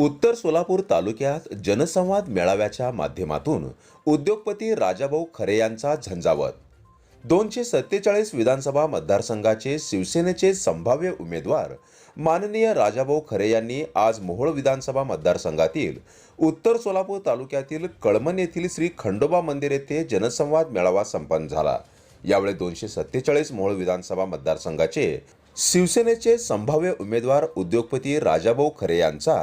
उत्तर सोलापूर तालुक्यात जनसंवाद मेळाव्याच्या माध्यमातून उद्योगपती राजाभाऊ खरे यांचा झंझावत. दोनशे सत्तेचाळीस विधानसभा मतदारसंघाचे शिवसेनेचे संभाव्य उमेदवार माननीय राजाभाऊ खरे यांनी आज मोहोळ विधानसभा मतदारसंघातील उत्तर सोलापूर तालुक्यातील कळमन येथील श्री खंडोबा मंदिर येथे जनसंवाद मेळावा संपन्न झाला. यावेळी दोनशे सत्तेचाळीस मोहोळ विधानसभा मतदारसंघाचे शिवसेनेचे संभाव्य उमेदवार उद्योगपती राजाभाऊ खरे यांचा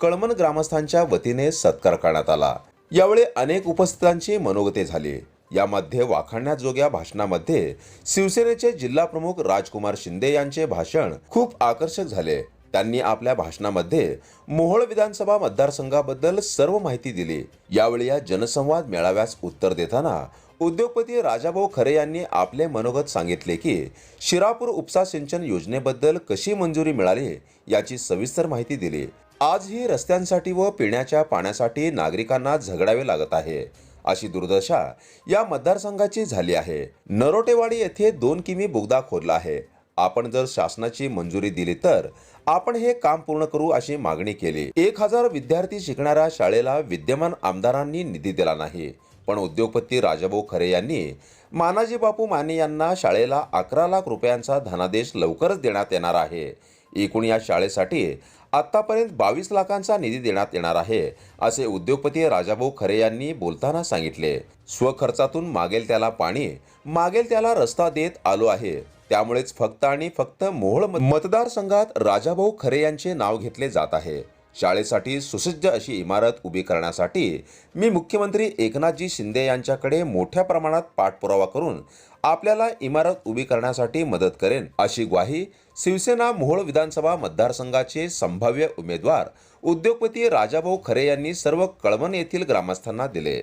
कळमन ग्रामस्थांच्या वतीने सत्कार करण्यात आला. यावेळी अनेक उपस्थितांची मनोगते झाली. यामध्ये वाखाणण्याजोग्या भाषणामध्ये शिवसेनेचे जिल्हा प्रमुख राजकुमार शिंदे यांचे भाषण खूप आकर्षक झाले. त्यांनी आपल्या भाषणामध्ये मोहोळ विधानसभा मतदारसंघाबद्दल सर्व माहिती दिली. यावेळी या जनसंवाद मेळाव्यास उत्तर देताना उद्योगपती राजाभाऊ खरे यांनी आपले मनोगत सांगितले की शिरापूर उपसा सिंचन योजनेबद्दल कशी मंजुरी मिळाली याची सविस्तर माहिती दिली. आजही रस्त्यांसाठी व पिण्याच्या पाण्यासाठी नागरिकांना झगडावे लागत आहे. अशी दुर्दशा या मतदारसंघाची झाली आहे. नरोटेवाडी येथे दोन किमी बोगदा खोदला आहे. आपण जर शासनाची मंजुरी दिली तर आपण हे काम पूर्ण करू अशी मागणी केली. एक हजार विद्यार्थी शिकणाऱ्या शाळेला विद्यमान आमदारांनी निधी दिला नाही. पण उद्योगपती राजाभाऊ खरे यांनी मानाजी बापू माने यांना शाळेला अकरा लाख रुपयांचा धनादेश लवकरच देण्यात येणार आहे. एकूण या शाळेसाठी आतापर्यंत बावीस लाखांचा निधी देण्यात येणार आहे असे उद्योगपती राजाभाऊ खरे यांनी बोलताना सांगितले. स्वखर्चातून मागेल त्याला पाणी मागेल त्याला रस्ता देत आलो आहे. त्यामुळेच फक्त आणि फक्त मोहोळ मतदारसंघात राजाभाऊ खरे यांचे नाव घेतले जात आहे. शाळेसाठी सुसज्ज अशी इमारत उभी करण्यासाठी मी मुख्यमंत्री एकनाथजी शिंदे यांच्याकडे मोठ्या प्रमाणात पाठपुरावा करून आपल्याला इमारत उभी करण्यासाठी मदत करेन अशी ग्वाही शिवसेना मोहोळ विधानसभा मतदारसंघाचे संभाव्य उमेदवार उद्योगपती राजाभाऊ खरे यांनी सर्व कळवण येथील ग्रामस्थांना दिले.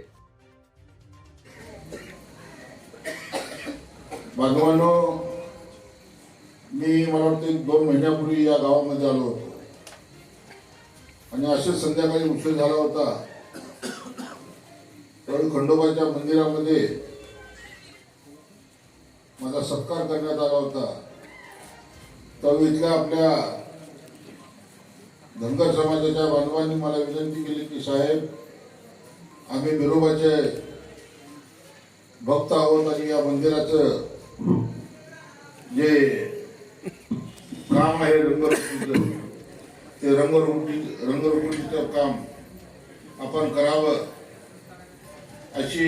मी मला वाटतं दोन महिन्यापूर्वी या गावामध्ये आलो होतो. आणि असेच संध्याकाळी उशीर झाला होता. त्यावेळी खंडोबाच्या मंदिरामध्ये माझा सत्कार करण्यात आला होता. त्यावेळी इथल्या आपल्या धनगर समाजाच्या बांधवांनी मला विनंती केली की साहेब आम्ही बिरोबाचे भक्त आहोत आणि या मंदिराचं जे काम आहे रंगरुटीचं ते रंगरुटी रंगरुटीचं काम आपण करावं अशी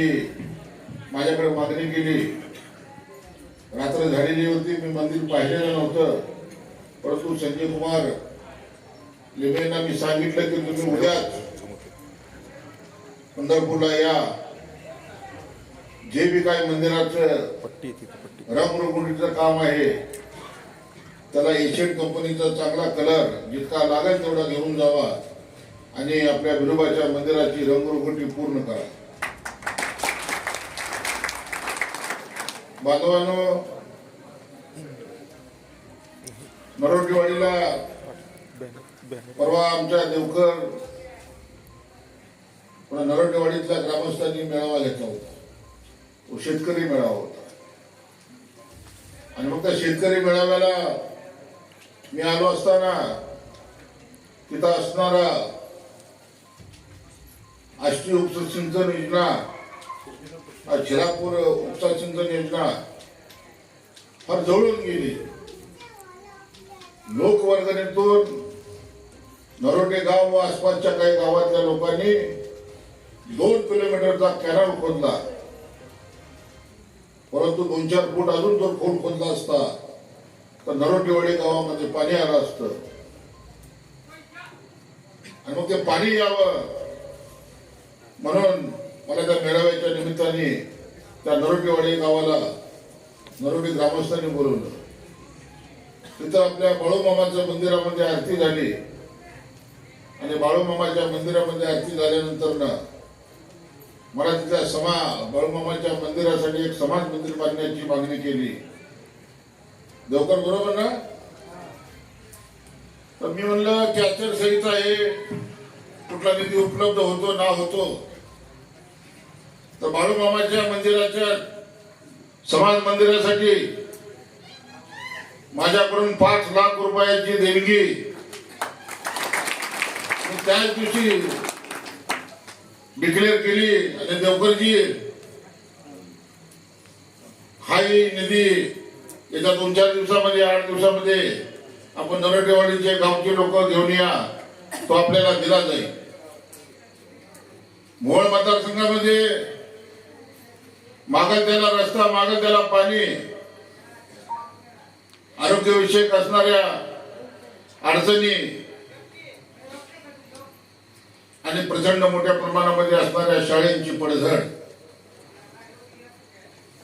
माझ्याकडे मागणी केली. रात्र झालेली होती मी मंदिर पाहिलेलं नव्हतं. परंतु संजय कुमार लिमेंना मी सांगितलं की तुम्ही उद्याच पंढरपूरला या. जे बी काय मंदिराचं रंगरंगोटीचं काम आहे त्याला एशियन कंपनीचा चांगला कलर जितका लागेल तेवढा घेऊन जावा आणि आपल्या विनोबाच्या मंदिराची रंगरंगोटी पूर्ण करा. बांधवांनो मरोटीवाडीला परवा आमच्या देवकर पुन्हा नरोटेवाडीतल्या ग्रामस्थांनी मेळावा घेतला होता. तो शेतकरी मेळावा होता. आणि मग त्या शेतकरी मेळाव्याला मी आलो असताना तिथं असणारा आष्टी उपसा सिंचन योजना झिरापूर चिरापूर उपसा सिंचन योजना फार जवळून गेली. लोकवर्गणीतून नरोटे गाव व आसपासच्या काही गावातल्या लोकांनी दोन किलोमीटरचा कॅनल खोदला. परंतु दोन चार फूट अजून जर खोल खोदला असता. तर नरोटेवाडी गावामध्ये पाणी आलं असतं. आणि मग ते पाणी यावं. म्हणून मला त्या मेळाव्याच्या निमित्ताने त्या नरोटेवाडी गावाला नरोटी ग्रामस्थांनी बोलवलं. तिथं आपल्या बाळूमामाच्या मंदिरामध्ये आरती झाली. आणि बाळूमामाच्या मंदिरामध्ये आरती झाल्यानंतर ना मला तिथल्या समा बाळूमामाच्या मंदिरासाठी एक समाज मंदिर बांधण्याची मागणी केली. देवकर बरोबर ना? तर मी म्हणलं कॅचर आचारसंहिता आहे. कुठला निधी उपलब्ध होतो ना होतो? तर बाळूमामाच्या मंदिराच्या समाज मंदिरासाठी माझ्याकडून पाच लाख रुपयाची देणगी. त्याच दिवशी डिक्लेअर केली आणि देवकरजी हाही निधी येत्या दोन चार दिवसामध्ये आठ दिवसामध्ये आपण नरटेवाडीचे गावचे लोक घेऊन या तो आपल्याला दिला जाईल. मोहळ मतदारसंघामध्ये मागं त्याला रस्ता मागं त्याला पाणी आरोग्यविषयक असणाऱ्या अडचणी आणि प्रचंड मोठ्या प्रमाणामध्ये असणाऱ्या शाळेंची पडझड.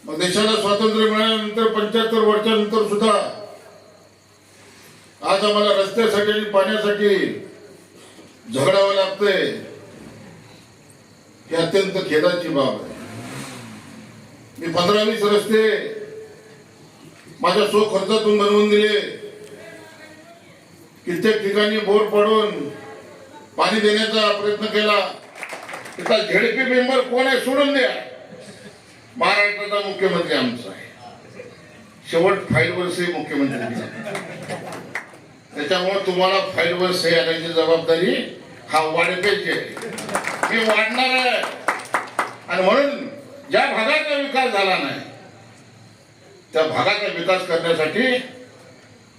देशाला स्वातंत्र्य मिळाल्यानंतर पंच्याहत्तर वर्षानंतर सुद्धा आज आम्हाला रस्त्यासाठी आणि पाण्यासाठी झगडावं लागतंय. ही अत्यंत खेदाची बाब आहे. मी पंधरा वीस रस्ते माझ्या सो खर्चातून बनवून दिले. कित्येक ठिकाणी बोर पडून पाणी देण्याचा प्रयत्न केला. त्याचा झेडपी मेंबर कोण आहे सोडून द्या. महाराष्ट्राचा मुख्यमंत्री आमचा आहे. शेवट फाईलवर मुख्यमंत्री त्याच्यामुळे तुम्हाला फाईलवर सही आणायची जबाबदारी हा वाढपेची आहे. ही वाढणार आहे. आणि म्हणून ज्या भागाचा विकास झाला नाही त्या भागाचा विकास करण्यासाठी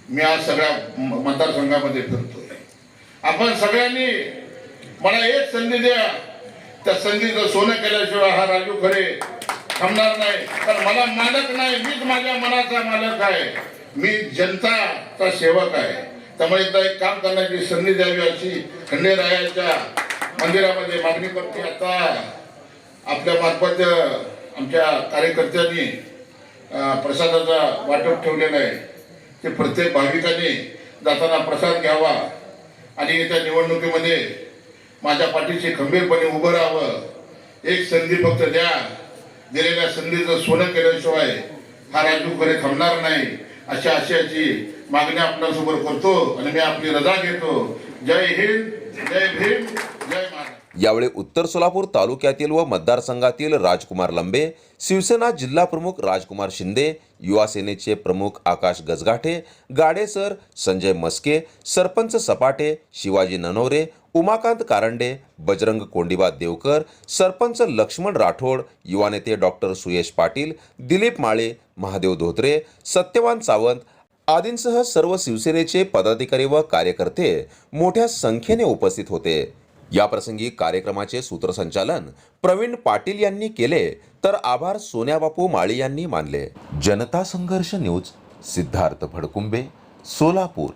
मी आज सगळ्या मतदारसंघामध्ये फिरतोय. आपण सगळ्यांनी मला एक संधी द्या. त्या संधीचं सोनं केल्याशिवाय हा राजू खरे थांबणार नाही. पण मला मालक नाही मीच माझ्या मनाचा मालक आहे. मी जनताचा सेवक आहे. त्यामुळे एकदा एक काम करण्याची संधी द्यावी अशी खंडेरायाच्या मंदिरामध्ये मागणी करते आता. आपल्या मार्फत आमच्या कार्यकर्त्यांनी प्रसादाचा वाटप ठेवलेला आहे. ते प्रत्येक भाविकाने जाताना प्रसाद घ्यावा. आणि येत्या निवडणुकीमध्ये माझ्या पाठीशी खंबीरपणे उभं राहावं. एक संधी फक्त द्या. दिलेल्या संधीचं सोनं केल्याशिवाय हा राजू खरे थांबणार नाही. अशा आशयाची मागणी आपल्यासमोर करतो आणि मी आपली रजा घेतो. जय हिंद जय भीम जय यावेळी उत्तर सोलापूर तालुक्यातील व मतदारसंघातील राजकुमार लंबे शिवसेना जिल्हा प्रमुख राजकुमार शिंदे युवा सेनेचे प्रमुख आकाश गजगाठे गाडेसर संजय मस्के सरपंच सपाटे शिवाजी ननवरे उमाकांत कारंडे बजरंग कोंडिबा देवकर सरपंच लक्ष्मण राठोड युवा नेते डॉक्टर सुयश पाटील दिलीप माळे महादेव धोत्रे सत्यवान सावंत आदींसह सर्व शिवसेनेचे पदाधिकारी व कार्यकर्ते मोठ्या संख्येने उपस्थित होते. याप्रसंगी कार्यक्रमाचे सूत्रसंचालन प्रवीण पाटील यांनी केले तर आभार सोन्याबापू माळी यांनी मानले. जनता संघर्ष न्यूज सिद्धार्थ भडकुंबे सोलापूर.